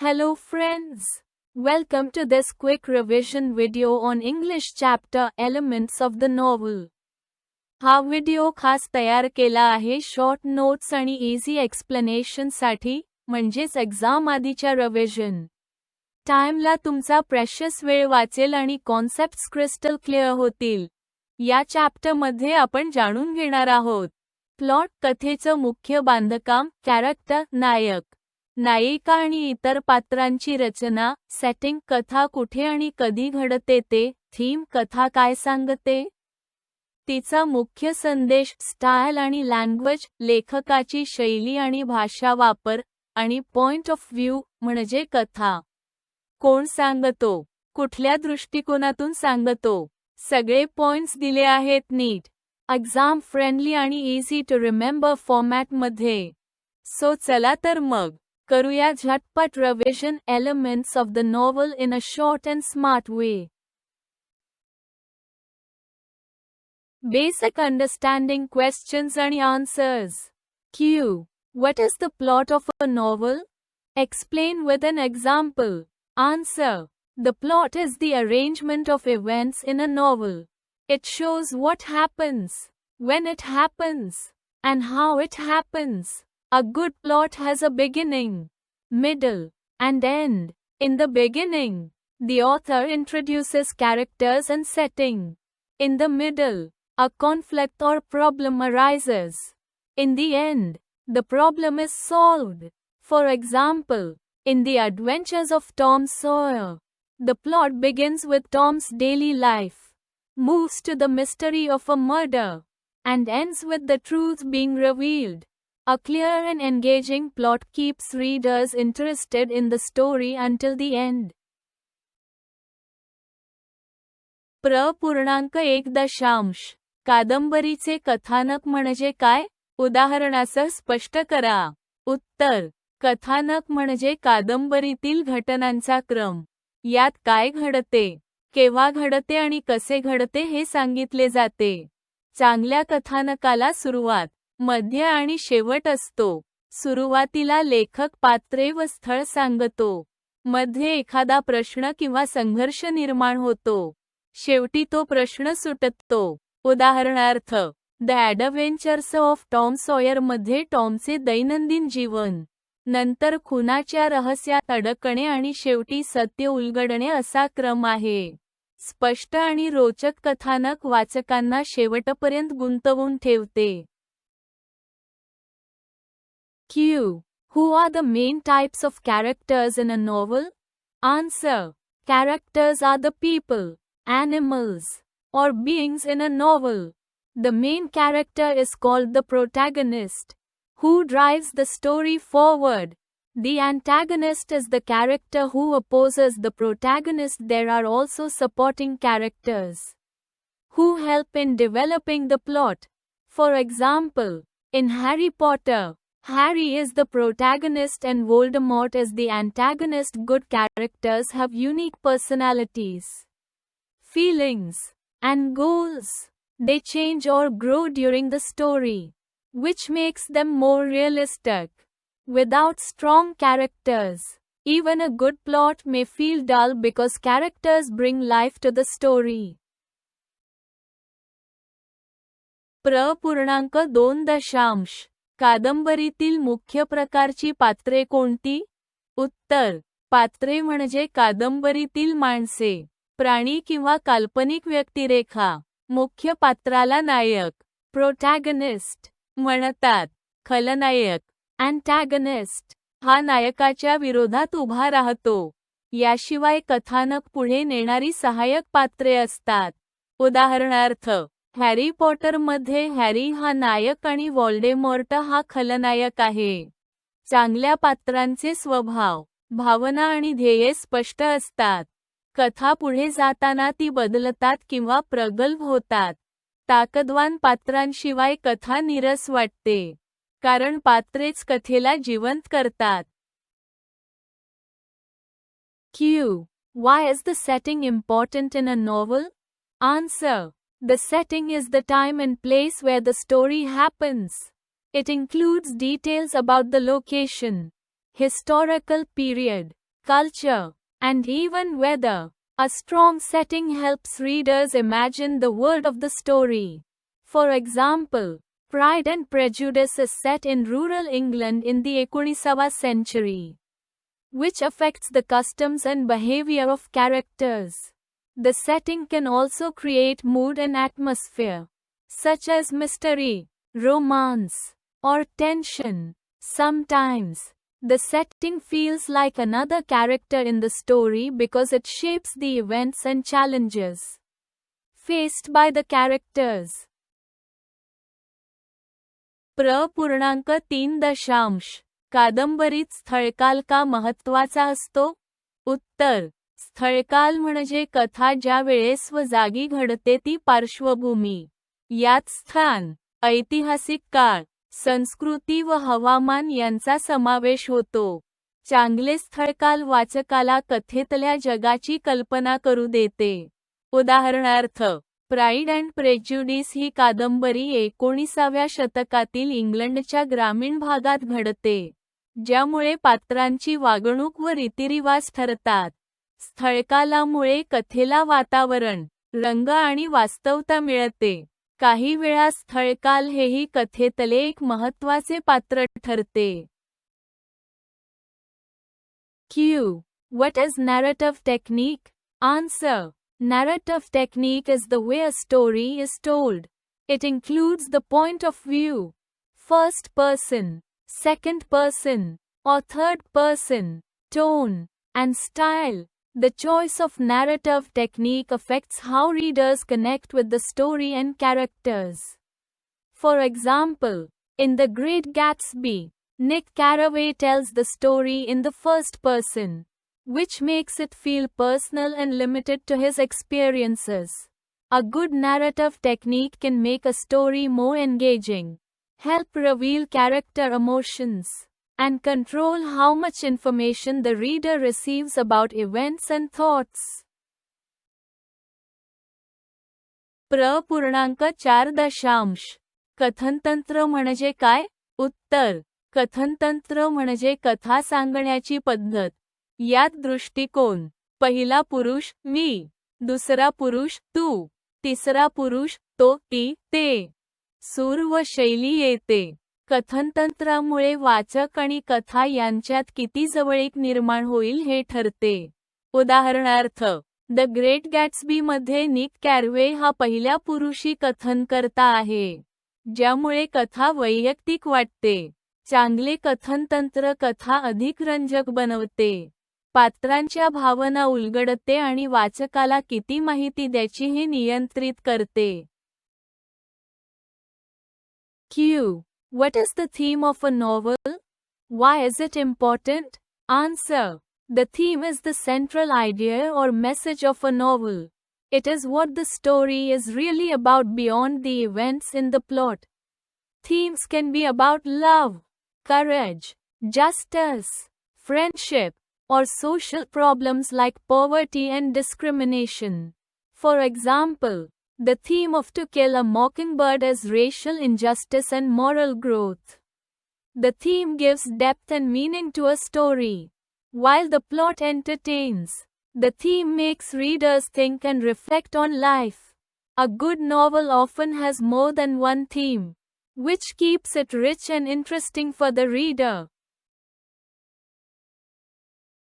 Hello friends. Welcome to this quick revision video on English chapter Elements of the Novel. हा video खास तयार केला आहे short notes आणि इझी एक्सप्लेनेशनसाठी म्हणजेच एक्झाम आधीच्या रिव्हिजन टाइमला तुमचा प्रेशस वेळ वाचेल आणि कॉन्सेप्ट क्रिस्टल क्लिअर होतील या चॅप्टरमध्ये आपण जाणून घेणार आहोत प्लॉट कथेचं मुख्य बांधकाम कॅरेक्टर नायक नायिका आणि इतर पात्रांची रचना सेटिंग कथा कुठे आणि कधी घडते ते थीम कथा काय सांगते? तिचा मुख्य संदेश स्टाईल आणि लँग्वेज लेखकाची शैली आणि भाषा वापर आणि पॉइंट ऑफ व्ह्यू म्हणजे कथा. कोण सांगतो? कुठल्या दृष्टिकोनातून सांगतो? सगळे पॉइंट्स दिले आहेत नीट. एक्झाम फ्रेंडली आणि इझी टू रिमेंबर फॉर्मॅटमध्ये सो चला तर मग. करूया झटपट revision elements of the novel in a short and smart way Basic understanding questions and answers. Q. What is the plot of a novel? Explain with an example. Answer. The plot is the arrangement of events in a novel. It shows what happens, when it happens, and how it happens. A good plot has a beginning, middle, and end. In the beginning, the author introduces characters and setting. In the middle, a conflict or problem arises. In the end, the problem is solved. For example, in the adventures of Tom Sawyer, the plot begins with Tom's daily life, moves to the mystery of a murder, and ends with the truth being revealed. A clear and engaging plot keeps readers interested in the story until the end. प्र. पूर्णांक एक दशांश. कादंबरीचे कथानक म्हणजे काय? उदाहरणासह स्पष्ट करा. उत्तर. कथानक म्हणजे कादंबरीतील घटनांचा क्रम. यात काय घडते? केव्हा घडते आणि कसे घडते हे सांगितले जाते. चांगल्या कथानकाला सुरुवात. मध्य आणि शेवट असतो. सुरुवातीला लेखक पात्रे व स्थळ सांगतो. मध्ये एखादा प्रश्न किंवा संघर्ष निर्माण होतो. शेवटी तो प्रश्न सुटतो. उदाहरणार्थ द ॲडव्हेंचर्स ऑफ टॉम सॉयरमध्ये टॉमचे दैनंदिन जीवन. नंतर खुनाच्या रहस्यात अडकणे आणि शेवटी सत्य उलगडणे असा क्रम आहे. स्पष्ट आणि रोचक कथानक वाचकांना शेवटपर्यंत गुंतवून ठेवते. Q. Who are the main types of characters in a novel? Answer. Characters are the people, animals, or beings in a novel. The main character is called the protagonist, who drives the story forward. The antagonist is the character who opposes the protagonist. There are also supporting characters who help in developing the plot. For example, in Harry Potter, Harry is the protagonist and Voldemort is the antagonist. Good characters have unique personalities, feelings, and goals. They change or grow during the story, which makes them more realistic. Without strong characters, even a good plot may feel dull because characters bring life to the story. प्र पूर्णांक दोन दशांश कादंबरीतील मुख्य प्रकारची पात्रे कोणती? उत्तर पात्रे म्हणजे कादंबरीतील माणसे प्राणी किंवा काल्पनिक व्यक्तिरेखा मुख्य पात्राला नायक प्रोटॅगनिस्ट म्हणतात खलनायक अँटॅगनिस्ट हा नायकाच्या विरोधात उभा राहतो. याशिवाय कथानक पुढे नेणारी सहाय्यक पात्रे असतात. उदाहरणार्थ हॅरी पॉटरमध्ये हॅरी हा नायक आणि वॉल्डेमॉर्ट हा खलनायक आहे. चांगल्या पात्रांचे स्वभाव भावना आणि ध्येये स्पष्ट असतात. कथा पुढे जाताना ती बदलतात किंवा प्रगल्भ होतात. ताकदवान पात्रांशिवाय कथा निरस वाटते. कारण पात्रेच कथेला जिवंत करतात. Q why is the setting important in a novel answer The setting is the time and place where the story happens. It includes details about the location, historical period, culture, and even weather. A strong setting helps readers imagine the world of the story. For example, Pride and Prejudice is set in rural England in the 19th century, which affects the customs and behavior of characters. The setting can also create mood and atmosphere, such as mystery, romance, or tension. Sometimes, the setting feels like another character in the story because it shapes the events and challenges faced by the characters. प्र पूर्णांक तीन दशांश कादंबरीत स्थळकाल का महत्वाचा असतो उत्तर स्थळकाल म्हणजे कथा ज्या वेळेस व जागी घडते ती पार्श्वभूमी. यात स्थान ऐतिहासिक काळ संस्कृती व हवामान यांचा समावेश होतो. चांगले स्थळकाल वाचकाला कथेतल्या जगाची कल्पना करू देते. उदाहरणार्थ प्राईड अँड प्रेज्युडिस ही कादंबरी एकोणीसाव्या शतकातील इंग्लंडच्या ग्रामीण भागात घडते ज्यामुळे पात्रांची वागणूक व रीतिरिवाज ठरतात. स्थळकालामुळे कथेला वातावरण रंग आणि वास्तवता मिळते. काही वेळा स्थळकाल हेही कथेतले एक महत्त्वाचे पात्र ठरते. Q what is narrative technique answer narrative technique is the way a story is told it includes the point of view first person second person or third person tone and style The choice of narrative technique affects how readers connect with the story and characters. For example, in The Great Gatsby, Nick Carraway tells the story in the first person, which makes it feel personal and limited to his experiences. A good narrative technique can make a story more engaging, help reveal character emotions, and control how much information the reader receives about events and thoughts. प्र पूर्णांक चार दशांश. कथनतंत्र म्हणजे काय? उत्तर. कथनतंत्र म्हणजे कथा सांगण्याची पद्धत. यात दृष्टिकोन. पहिला पुरुष मी. दुसरा पुरुष तू. तिसरा पुरुष तो ती ते. सूर व शैली येते. कथनतंत्रामुळे वाचक आणि कथा यांच्यात किती जवळीक निर्माण होईल हे ठरते. उदाहरणार्थ द ग्रेट गॅट्सबी मध्ये निक कॅरवे हा पहिल्या पुरुषी कथन करता आहे ज्यामुळे कथा वैयक्तिक वाटते चांगले कथनतंत्र कथा अधिक रंजक बनवते पात्रांच्या भावना उलगडते आणि वाचकाला किती माहिती द्यायची हे नियंत्रित करते. Q. What is the theme of a novel? Why is it important? Answer. The theme is the central idea or message of a novel. It is what the story is really about beyond the events in the plot. Themes can be about love, courage, justice, friendship, or social problems like poverty and discrimination. For example, the theme of To Kill a Mockingbird is racial injustice and moral growth. The theme gives depth and meaning to a story. While the plot entertains, the theme makes readers think and reflect on life. A good novel often has more than one theme, which keeps it rich and interesting for the reader.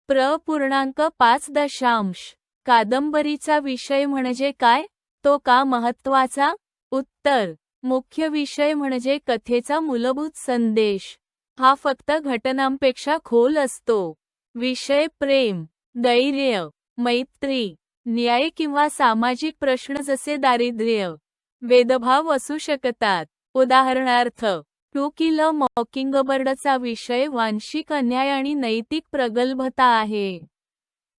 प्र पूर्णांक पाच दशांश कादंबरीचा विषय म्हणजे काय तो का महत्त्वाचा उत्तर. मुख्य विषय म्हणजे कथेचा मूलभूत संदेश. हा फक्त घटनांपेक्षा खोल असतो. विषय प्रेम धैर्य मैत्री न्याय किंवा सामाजिक प्रश्न जसे दारिद्र्य वेदभाव असू शकतात. उदाहरणार्थ टू किल मॉकिंगबर्डचा विषय वांशिक अन्याय आणि नैतिक प्रगल्भता आहे.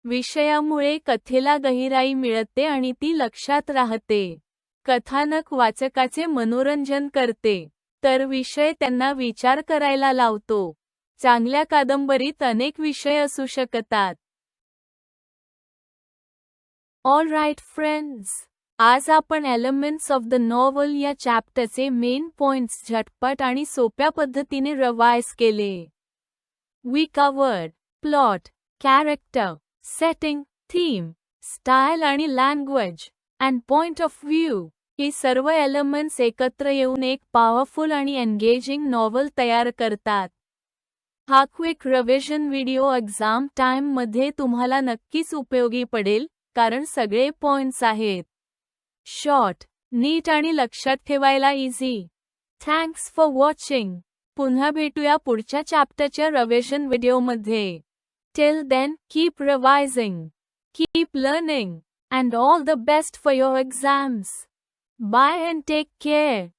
विषयामुळे कथेला गहिराई मिळते आणि ती लक्षात राहते. कथानक वाचकाचे मनोरंजन करते तर विषय त्यांना विचार करायला लावतो. चांगल्या कादंबरीत अनेक विषय असू शकतात. ऑल राईट फ्रेंड्स आज आपण एलिमेंट्स ऑफ द नॉवल या चॅप्टरचे मेन पॉइंट्स झटपट आणि सोप्या पद्धतीने रवायस केले. We covered plot character setting theme style आणि language and point of view ही सर्व एलिमेंट्स एकत्र येऊन एक पॉवरफुल आणि एंगेजिंग नॉव्हल तयार करतात. हा क्विक रिव्हिजन व्हिडिओ एक्झाम टाइममध्ये तुम्हाला नक्कीच उपयोगी पडेल कारण सगळे पॉइंट्स आहेत. शॉर्ट नीट आणि लक्षात ठेवायला इझी थँक्स फॉर वॉचिंग पुन्हा भेटूया पुढच्या चॅप्टरच्या रिव्हिजन व्हिडिओमध्ये Till then, keep revising, keep learning, and all the best for your exams. Bye and take care.